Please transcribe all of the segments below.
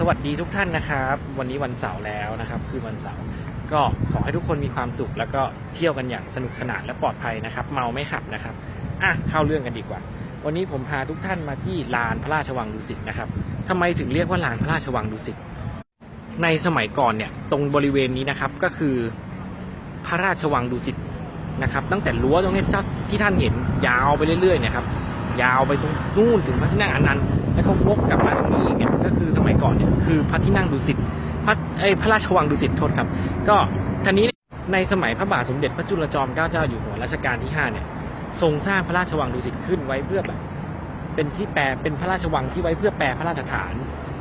สวัสดีทุกท่านนะครับ วันนี้วันเสาร์แล้วนะครับ คือวันเสาร์ก็ขอให้ทุกคนมีความสุข แล้วก็เที่ยวกันอย่างสนุกสนานและปลอดภัยนะครับ เมาไม่ขับนะครับอะเข้าเรื่องกันดีกว่า วันนี้ผมพาทุกท่านมาที่ลานพระราชวังดุสิตนะครับทำไมถึงเรียกว่าลานพระราชวังดุสิตในสมัยก่อนเนี่ยตรงบริเวณนี้นะครับก็คือพระราชวังดุสิตนะครับ ตั้งแต่รั้วตรงนี้ที่ท่านเห็นยาวไปเรื่อยๆเนะครับยาวไปตรงนู่นถึงพระที่นั่งอนันต์ แล้วก็วกกลับมาตรงนี้อีกเนี่ยก็คือสมัยก่อนเนี่ยคือพระที่นั่งดุสิตพระเอ้พระราชวังดุสิตโทษครับ ก็ทีนี้ในสมัยพระบาทสมเด็จพระจุลจอมเกล้าเจ้าอยู่หัวรัชกาลที่ 5 เนี่ย ทรงสร้างพระราชวังดุสิตขึ้นไว้เพื่อแบบเป็นที่แปลเป็นพระราชวังที่ไว้เพื่อแปลพระราชฐาน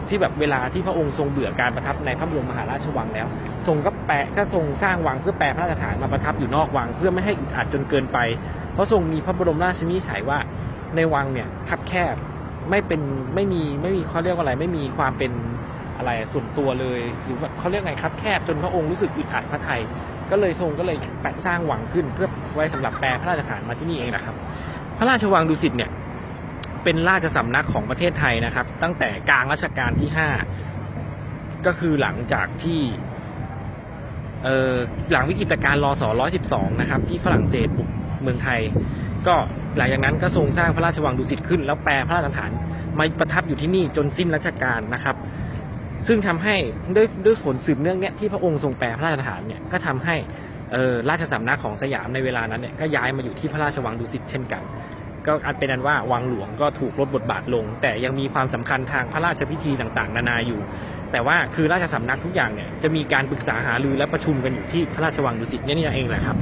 ที่แบบเวลาที่พระองค์ทรงเบื่อการประทับในพระบรมมหาราชวังแล้ว ทรงก็แปลก็ทรงสร้างวังเพื่อแปลพระราชฐานมาประทับอยู่นอกวัง เพื่อไม่ให้อึดอัดจนเกินไป เพราะทรงมีพระบรมราชวินิจฉัยว่าในวังเนี่ยคับแคบ ไม่เป็นไม่มีไม่มีเขาเรียกว่าอะไร ไม่มีความเป็นอะไรส่วนตัวเลยหรือว่าเขาเรียกไงครับแคบจนพระองค์รู้สึกอึดอัดพระไทย ก็เลยทรงก็เลยแปะสร้างหวังขึ้นเพื่อไว้สำหรับแปลพระราชฐานมาที่นี่เองนะครับ พระราชวังดุสิตเนี่ยเป็นราชสำนักของประเทศไทยนะครับ ตั้งแต่กลางรัชกาลที่ 5 ก็คือหลังจากที่ หลังวิกฤตการณ์รอส112 นะครับ ที่ฝรั่งเศสบุกเมืองไทย ก็หลังจากนั้นก็ทรงสร้างพระราชวังดุสิตขึ้น แล้วแปลพระราชฐานมาประทับอยู่ที่นี่จนสิ้นรัชกาลนะครับ ซึ่งทำให้ด้วยด้วยผลสืบเนื่องเนี่ยที่พระองค์ทรงแปลพระราชฐานเนี่ยก็ทำให้ออราชสำนักของสยามในเวลานั้นเนี่ยก็ย้ายมาอยู่ที่พระราชวังดุสิตเช่นกัน ก็อันเป็นอันว่าวังหลวงก็ถูกลดบทบาทลง แต่ยังมีความสำคัญทางพระราชพิธีต่างๆ นานาอยู่ แต่ว่าคือราชสำนักทุกอย่างเนี่ยจะมีการปรึกษาหารือและประชุมกันอยู่ที่พระราชวังดุสิตเนี่ยนี่เองแหละครับ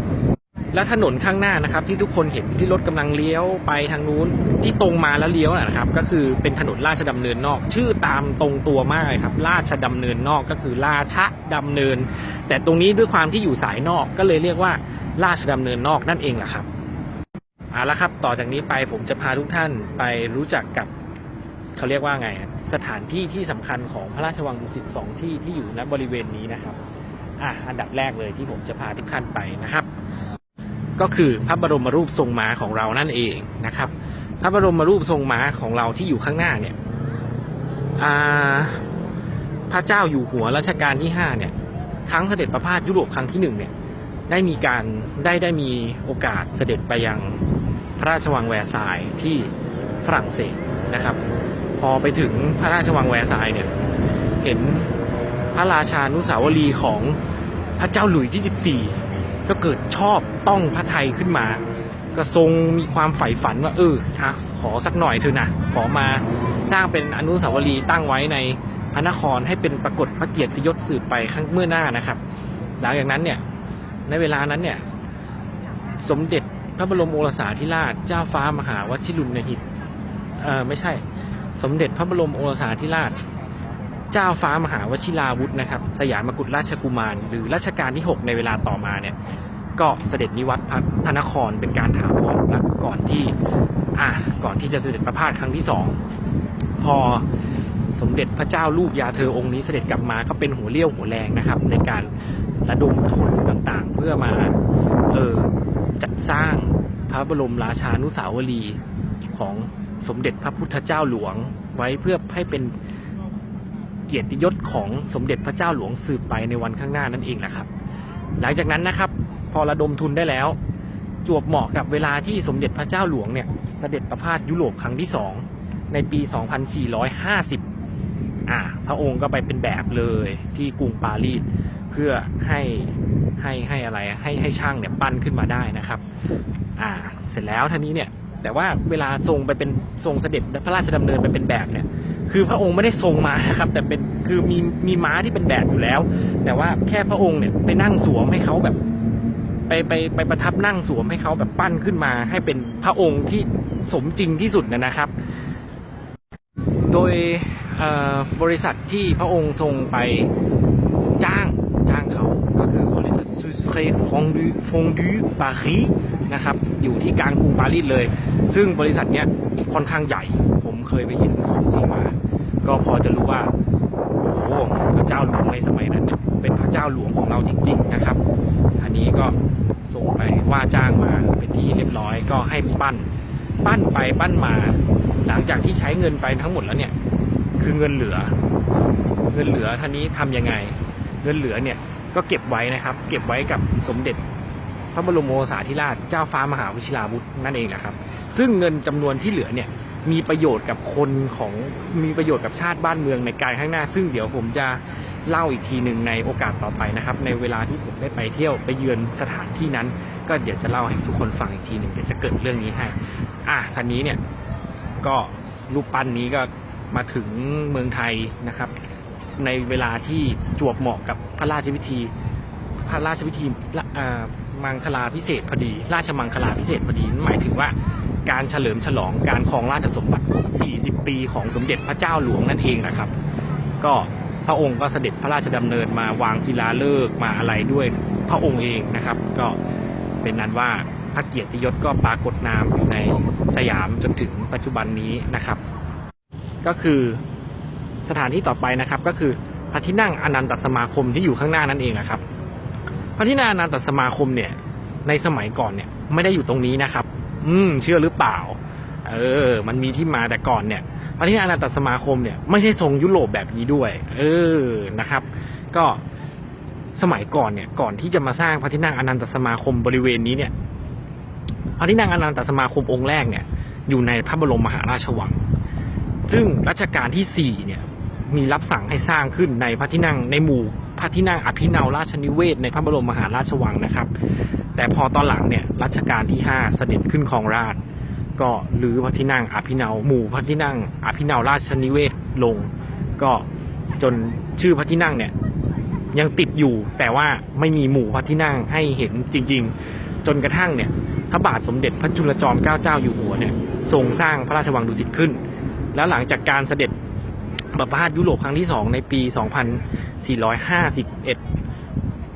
และถนนข้างหน้านะครับที่ทุกคนเห็นที่รถกำลังเลี้ยวไปทางนู้นที่ตรงมาแล้วเลี้ยวนะครับ ก็คือเป็นถนนราชดำเนินนอก ชื่อตามตรงตัวมากเลยครับ ราชดำเนินนอกก็คือราชดำเนิน แต่ตรงนี้ด้วยความที่อยู่สายนอกก็เลยเรียกว่าราชดำเนินนอกนั่นเองแหละครับ เอาละครับต่อจากนี้ไปผมจะพาทุกท่านไปรู้จักกับเขาเรียกว่าไง สถานที่ที่สำคัญของพระราชวังดุสิตสองที่ที่อยู่ณบริเวณนี้นะครับอะอันดับแรกเลยที่ผมจะพาทุกท่านไปนะครับ ก็คือพระบรมรูปทรงม้าของเรานั่นเองนะครับ พระบรมรูปทรงม้าของเราที่อยู่ข้างหน้าเนี่ยอ่าพระเจ้าอยู่หัวรัชกาลที่5เนี่ยครั้งเสด็จประพาสยุโรปครั้งที่หนึ่งเนี่ยได้มีการได้ได้มีโอกาสเสด็จไปยัง ระราชวังแวร์ซายที่ฝรั่งเศสนะครับ พอไปถึงพระราชวังแวร์ซายเนี่ยเห็นพระราชานุสาวรีย์ของพระเจ้าหลุยส์ที่14 ก็เกิดชอบต้องพระไทยขึ้นมา ก็ทรงมีความใฝ่ฝันว่าเอออะขอสักหน่อยเถอะนะขอมาสร้างเป็นอนุสาวรีย์ตั้งไว้ในพระนครให้เป็นปรากฏพระเกียรติยศสืบไปข้างเมื่อหน้านะครับ หลังจากนั้นเนี่ยในเวลานั้นเนี่ยสมเด็จ พระบรมโอรสาธิราชเจ้าฟ้ามหาวชิรุณหิตเออไม่ใช่ สมเด็จพระบรมโอรสาธิราช เจ้าฟ้ามหาวชิราวุธนะครับ สยามกุฎราชกุมาร หรือรัชกาลที่ 6 ในเวลาต่อมาเนี่ย ก็เสด็จนิวัตรพระนครเป็นการถาวรละก่อนที่อะก่อนที่จะเสด็จประพาสครั้งที่สองพอสมเด็จพระเจ้าลูกยาเธอองค์นี้เสด็จกลับมาก็เป็นหัวเลี้ยวหัวแรงนะครับ ในการระดมทุนต่างๆ เพื่อมาเออ จัดสร้างพระบรมราชานุสาวรีย์ของสมเด็จพระพุทธเจ้าหลวง ไว้เพื่อให้เป็นเกียรติยศของสมเด็จพระเจ้าหลวงสืบไปในวันข้างหน้านั่นเองแหละครับ หลังจากนั้นนะครับ พอระดมทุนได้แล้ว จวบเหมาะกับเวลาที่สมเด็จพระเจ้าหลวงเนี่ยเสด็จประพาสยุโรปครั้งที่สองในปี 2450อ่าพระองค์ก็ไปเป็นแบบเลยที่กรุงปารีส เพื่อให้ให้ให้อะไรให้ให้ช่างเนี่ยปั้นขึ้นมาได้นะครับ อ่า เสร็จแล้วท่านี้เนี่ย แต่ว่าเวลาทรงไปเป็นทรงเสด็จพระราชดำเนินไปเป็นแบบเนี่ย คือพระองค์ไม่ได้ทรงมานะครับ แต่เป็นคือมีมีม้าที่เป็นแบบอยู่แล้ว แต่ว่าแค่พระองค์เนี่ยไปนั่งสวมให้เขาแบบ ไปไปไปประทับนั่งสวมให้เขาแบบปั้นขึ้นมา ให้เป็นพระองค์ที่สมจริงที่สุดนะครับ โดยบริษัทที่พระองค์ทรงไปจ้าง จ้างเขาก็คือบริษัท s u s f r e Fondu Fondu Paris นะครับอยู่ที่กลางกรุงปารีสเลย ซึ่งบริษัทเนี้ยค่อนข้างใหญ่ ผมเคยไปเห็นของจริงมา ก็พอจะรู้ว่าโอ้โหพระเจ้าหลวงในสมัยนั้นเนี่ยเป็นพระเจ้าหลวงของเราจริง ๆนะครับ อันนี้ก็ส่งไปว่าจ้างมาเป็นที่เรียบร้อยก็ให้ปั้น ปั้นไปปั้นมา หลังจากที่ใช้เงินไปทั้งหมดแล้วเนี่ย คือเงินเหลือ เงินเหลือท่านี้ทำยังไง เงินเหลือเนี่ยก็เก็บไว้นะครับ เก็บไว้กับสมเด็จพระบรมโอรสาธิราชเจ้าฟ้ามหาวชิราวุธนั่นเองนะครับ ซึ่งเงินจำนวนที่เหลือเนี่ยมีประโยชน์กับคนของมีประโยชน์กับชาติบ้านเมืองในการข้างหน้า ซึ่งเดี๋ยวผมจะเล่าอีกทีหนึ่งในโอกาสต่อไปนะครับ ในเวลาที่ผมได้ไปเที่ยวไปเยือนสถานที่นั้น ก็เดี๋ยวจะเล่าให้ทุกคนฟังอีกทีหนึ่งเดี๋ยวจะเกิดเรื่องนี้ให้อะคันนี้เนี่ยก็รูปปั้นนี้ก็มาถึงเมืองไทยนะครับ ในเวลาที่จวบเหมาะกับพระราชพิธี พระราชพิธีมังคลาพิเศษพอดี ราชมังคลาพิเศษพอดีนั่นหมายถึงว่าการเฉลิมฉลองการครองราชสมบัติครบ40 ปีของสมเด็จพระเจ้าหลวงนั่นเองนะครับ ก็พระองค์ก็เสด็จพระราชดำเนินมาวางศิลาฤกษ์มาอะไรด้วยพระองค์เองนะครับ ก็เป็นนั้นว่าพระเกียรติยศก็ปรากฏนามอยู่ในสยามจนถึงปัจจุบันนี้นะครับ ก็คือ สถานที่ต่อไปนะครับ ก็คือพระที่นั่งอนันตสมาคมที่อยู่ข้างหน้านั่นเองนะครับ พระที่นั่งอนันตสมาคมเนี่ย ในสมัยก่อนเนี่ย ไม่ได้อยู่ตรงนี้นะครับ อืม เชื่อหรือเปล่า เออ มันมีที่มาแต่ก่อนเนี่ย พระที่นั่งอนันตสมาคมเนี่ยไม่ใช่ทรงยุโรปแบบนี้ด้วย เออนะครับ ก็สมัยก่อนเนี่ย ก่อนที่จะมาสร้างพระที่นั่งอนันตสมาคมบริเวณนี้เนี่ย พระที่นั่งอนันตสมาคมองค์แรกเนี่ย อยู่ในพระบรมมหาราชวัง ซึ่งรัชกาลที่สี่เนี่ย มีรับสั่งให้สร้างขึ้นในพระที่นั่งในหมู่พระที่นั่งอภินาวราชนิเวศ ในพระบรมมหาราชวังนะครับ แต่พอตอนหลังเนี่ยรัชกาลที่ 5 เสด็จขึ้นครองราชก็รื้อพระที่นั่งอภินาวหมู่พระที่นั่งอภินาวราชนิเวศลง ก็จนชื่อพระที่นั่งเนี่ยยังติดอยู่แต่ว่าไม่มีหมู่พระที่นั่งให้เห็นจริง ๆ จนกระทั่งเนี่ยพระบาทสมเด็จพระจุลจอมเกล้าเจ้าอยู่หัวเนี่ยทรงสร้างพระราชวังดุสิตขึ้น แล้วหลังจากการเสด็จ ประพาสยุโรปครั้งที่ 2 ในปี 2451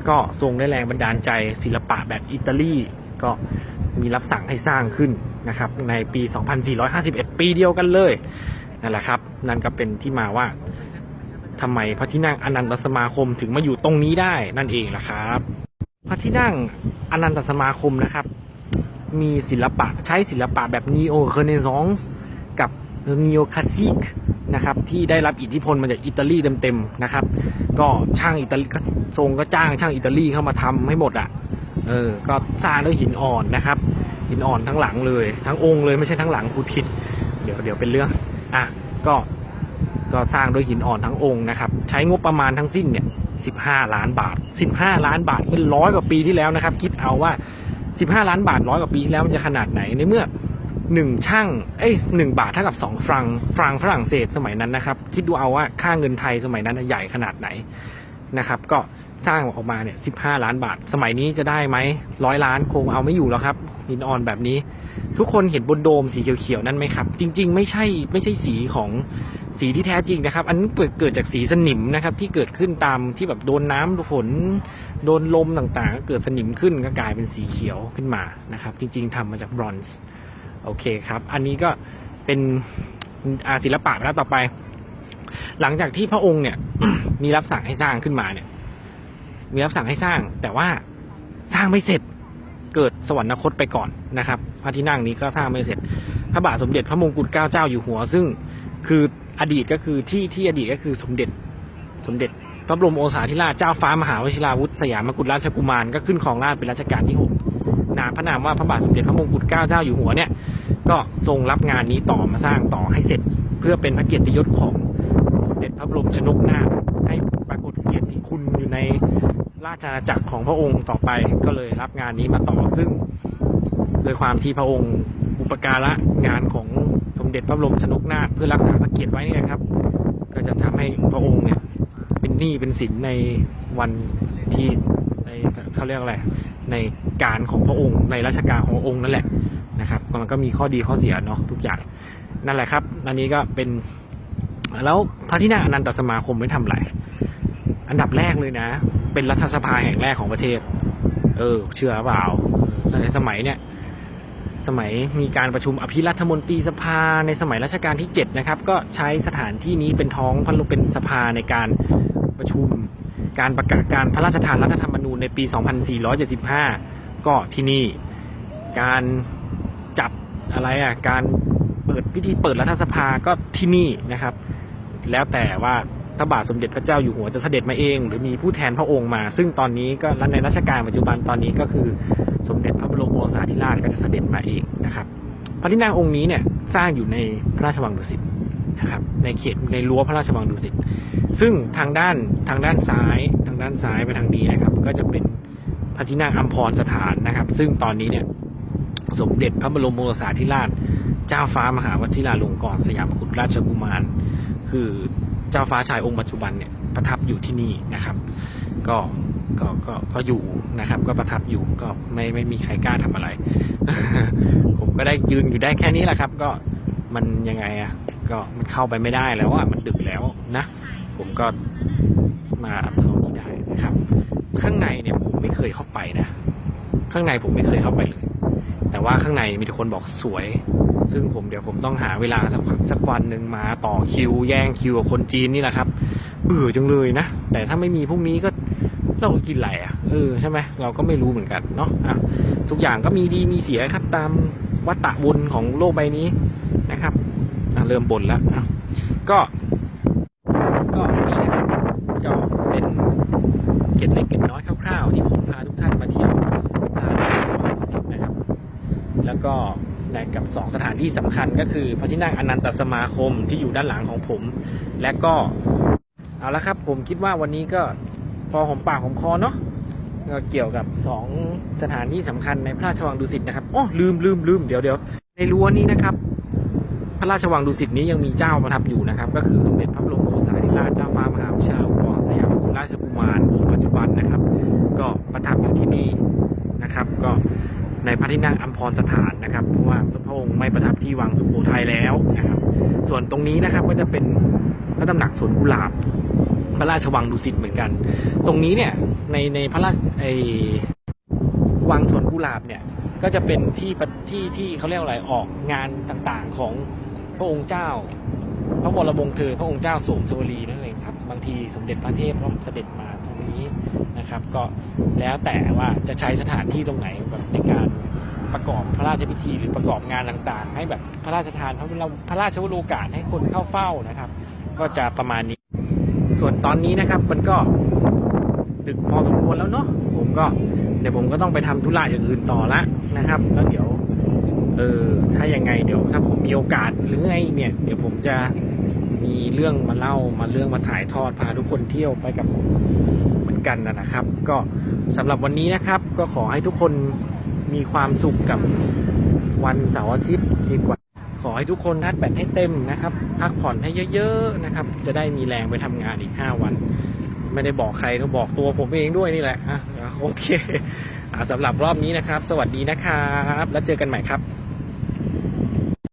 ก็ทรงได้แรงบันดาลใจศิลปะแบบอิตาลี ก็มีรับสั่งให้สร้างขึ้นนะครับ ในปี 2451 ปีเดียวกันเลยนั่นแหละครับ นั่นก็เป็นที่มาว่าทำไมพระที่นั่งอนันตสมาคมถึงมาอยู่ตรงนี้ได้นั่นเองล่ะครับ พระที่นั่งอนันตสมาคมนะครับ มีศิลปะใช้ศิลปะแบบนีโอเรเนซองส์กับนีโอคลาสสิก นะครับที่ได้รับอิทธิพลมาจากอิตาลีเต็มๆนะครับ ก็ช่างอิตาลีก็ทรงก็จ้างช่างอิตาลีเข้ามาทำให้หมดอะเออก็สร้างด้วยหินอ่อนนะครับ หินอ่อนทั้งหลังเลย ทั้งองค์เลยไม่ใช่ทั้งหลังพูดผิด เดี๋ยวเดี๋ยวเป็นเรื่องอะก็ก็สร้างด้วยหินอ่อนทั้งองค์นะครับ ใช้งบประมาณทั้งสิ้นเนี่ย15 ล้านบาท 15 ล้านบาทเป็นร้อยกว่าปีที่แล้วนะครับ คิดเอาว่า 15 ล้านบาทร้อยกว่าปีที่แล้วมันจะขนาดไหนในเมื่อ หนึ่งช่างเอ้ยหนึ่งบาทเท่ากับสองฟรัง ฟรังฝรั่งเศสสมัยนั้นนะครับ คิดดูเอาว่าค่าเงินไทยสมัยนั้นใหญ่ขนาดไหนนะครับ ก็สร้างออกมาเนี่ย15ล้านบาท สมัยนี้จะได้ไหมร้อยล้านคงเอาไม่อยู่แล้วครับหินอ่อนแบบนี้ ทุกคนเห็นบนโดมสีเขียวๆนั่นไหมครับ จริง ๆ ไม่ใช่ไม่ใช่สีของสีที่แท้จริงนะครับ อันนี้เกิดจากสีสนิมนะครับ ที่เกิดขึ้นตามที่แบบโดนน้ำฝนโดนลมต่างๆก็เกิดสนิมขึ้นก็กลายเป็นสีเขียวขึ้นมานะครับ จริง ๆทำมาจากบรอนซ์ โอเคครับ อันนี้ก็เป็นศิลปะไปแล้วต่อไป หลังจากที่พระองค์เนี่ย มีรับสั่งให้สร้างขึ้นมาเนี่ย มีรับสั่งให้สร้าง แต่ว่าสร้างไม่เสร็จเกิดสวรรคตไปก่อนนะครับ พระที่นั่งนี้ก็สร้างไม่เสร็จ พระบาทสมเด็จพระมงกุฎเกล้าเจ้าอยู่หัว ซึ่งคืออดีตก็คือที่ที่อดีตก็คือสมเด็จสมเด็จพระบรมโอรสาธิราชเจ้าฟ้ามหาวชิราวุธสยามกุฎราชกุมารก็ขึ้นครองราชเป็นรัชกาลที่หก นามพระนามว่าพระบาทสมเด็จพระมงกุฎเกล้าเจ้าอยู่หัวเนี่ยก็ทรงรับงานนี้ต่อมาสร้างต่อให้เสร็จ เพื่อเป็นพระเกียรติยศของสมเด็จพระบรมชนกนาถให้ปรากฏเกียรติคุณอยู่ในราชอาณาจักรของพระองค์ต่อไปก็เลยรับงานนี้มาต่อซึ่งโดยความที่พระองค์อุปการะงานของสมเด็จพระบรมชนกนาถเพื่อรักษาพระเกียรติไว้นี่ยครับ ก็จะทำให้พระองค์เนี่ยเป็นหนี้เป็นสินในวันที่ ในเขาเรียกอะไรในการของพระองค์ ในรัชกาลของพระองค์นั่นแหละนะครับมันก็มีข้อดีข้อเสียเนาะทุกอย่างนั่นแหละครับอันนี้ก็เป็นแล้วพระที่นั่งอนันตสมาคมไม่ทำอะไรอันดับแรกเลยนะ เป็นรัฐสภาแห่งแรกของประเทศ เออ เชื่อเปล่าในสมัยเนี่ยสมัยมีการประชุมอภิรัฐมนตรีสภาในสมัยรัชกาลที่ 7 นะครับ ก็ใช้สถานที่นี้เป็นท้องพันลุเป็นสภาในการประชุม การประกาศการพระราชทานรัฐธรรมน ในปี 2475 ก็ที่นี่การจับอะไรอะ การเปิดพิธีเปิดรัฐสภาก็ที่นี่นะครับ แล้วแต่ว่าพระบาทสมเด็จพระเจ้าอยู่หัวจะเสด็จมาเอง หรือมีผู้แทนพระองค์มา ซึ่งตอนนี้ก็ในรัชกาลปัจจุบันตอนนี้ก็คือสมเด็จพระบรมโอรสาธิราชก็จะเสด็จมาเองนะครับ พระที่นั่งองค์นี้เนี่ยสร้างอยู่ในพระราชวังดุสิต นะครับในเขตในรั้วพระราชวังดุสิตซึ่งทางด้านทางด้านซ้ายทางด้านซ้ายไปทางนี้นะครับ ก็จะเป็นพระที่นั่งอัมพรสถานนะครับ ซึ่งตอนนี้เนี่ยสมเด็จพระบรมโอรสาธิราช เจ้าฟ้ามหาวชิราลงกรณ์สยามกุฎราชกุมาร คือเจ้าฟ้าชายองค์ปัจจุบันเนี่ยประทับอยู่ที่นี่นะครับ ก็ก็ก็ก็อยู่นะครับ ก็ประทับอยู่ก็ไม่ไม่มีใครกล้าทำอะไร ผมก็ได้ยืนอยู่ได้แค่นี้แหละครับ ก็มันยังไงอะ ก็มันเข้าไปไม่ได้แล้วอะมันดึกแล้วนะ ผมก็มาเท่าที่ได้นะครับ ข้างในเนี่ยผมไม่เคยเข้าไปนะ ข้างในผมไม่เคยเข้าไปเลย แต่ว่าข้างในมีแต่คนบอกสวย ซึ่งผมเดี๋ยวผมต้องหาเวลาสักสักวันหนึ่งมาต่อคิว แย่งคิวกับคนจีนนี่แหละครับเบื่อจังเลยนะ แต่ถ้าไม่มีพวกนี้ก็เรากินอะไรอะเออใช่ไหมเราก็ไม่รู้เหมือนกันเนาะอะทุกอย่างก็มีดีมีเสียครับตามวัฏฏะบุญของโลกใบนี้นะครับ เริ่มบนแล้วก็ก็นี่นะครับก็เป็นเก็ดเล็กเก็ดน้อยคร่าวๆ ที่ผมพาทุกท่านมาเที่ยวอ่าสิบนะครับ แล้วก็ในกับสองสถานที่สำคัญก็คือพระที่นั่งอนันตสมาคมที่อยู่ด้านหลังของผม และก็เอาละครับ ผมคิดว่าวันนี้ก็พอหอมปากหอมคอเนาะก็เกี่ยวกับสองสถานที่สำคัญในพระราชวังดุสิตนะครับอ๋อลืมลืมลืมเดี๋ยวเดี๋ยวในรั้วนี้นะครับ พระราชวังดุสิตนี้ยังมีเจ้าประทับอยู่นะครับ ก็คือสมเด็จพระบรมโอรสาธิราชเจ้าฟ้ามหาวชิราลงกรณ์สยามราชกุมารองค์ปัจจุบันนะครับ ก็ประทับอยู่ที่นี่นะครับ ก็ในพระที่นั่งอัมพรสถานนะครับเพราะว่าสมพระองค์ไม่ประทับที่วังสุโขทัยแล้วนะครับ ส่วนตรงนี้นะครับก็จะเป็นพระตำหนักสวนกุหลาบ พระราชวังดุสิตเหมือนกัน ตรงนี้เนี่ยในในพระราชไอวังสวนกุหลาบเนี่ยก็จะเป็นที่ประที่ที่เขาเรียกอะไรออกงานต่างๆของ พระองค์เจ้า พระวรมวงศ์เธอพระองค์เจ้าสมสวรีนั่นเองครับ บางทีสมเด็จพระเทพก็เสด็จมาตรงนี้นะครับ ก็แล้วแต่ว่าจะใช้สถานที่ตรงไหนแบบในการประกอบพระราชพิธีหรือประกอบงานต่างๆ ให้แบบพระราชทานพระพระราชวโรกาสให้คนเข้าเฝ้านะครับ ก็จะประมาณนี้ ส่วนตอนนี้นะครับมันก็ดึกพอสมควรแล้วเนาะผมก็เดี๋ยวผมก็ต้องไปทำธุระอย่างอื่นต่อละนะครับ แล้วเดี๋ยว เออ ถ้ายังไงเดี๋ยวถ้าผมมีโอกาสหรือไงเนี่ย เดี๋ยวผมจะมีเรื่องมาเล่ามาเรื่องมาถ่ายทอดพาทุกคนเที่ยวไปกับผมเหมือนกันนะครับ ก็สำหรับวันนี้นะครับ ก็ขอให้ทุกคนมีความสุขกับวันเสาร์อาทิตย์ดีกว่า ขอให้ทุกคนทัดแบตให้เต็มนะครับ พักผ่อนให้เยอะๆนะครับ จะได้มีแรงไปทำงานอีก 5 วัน ไม่ได้บอกใครก็บอกตัวผมเองด้วยนี่แหละอะโอเคสำหรับรอบนี้นะครับ สวัสดีนะครับ แล้วเจอกันใหม่ครับ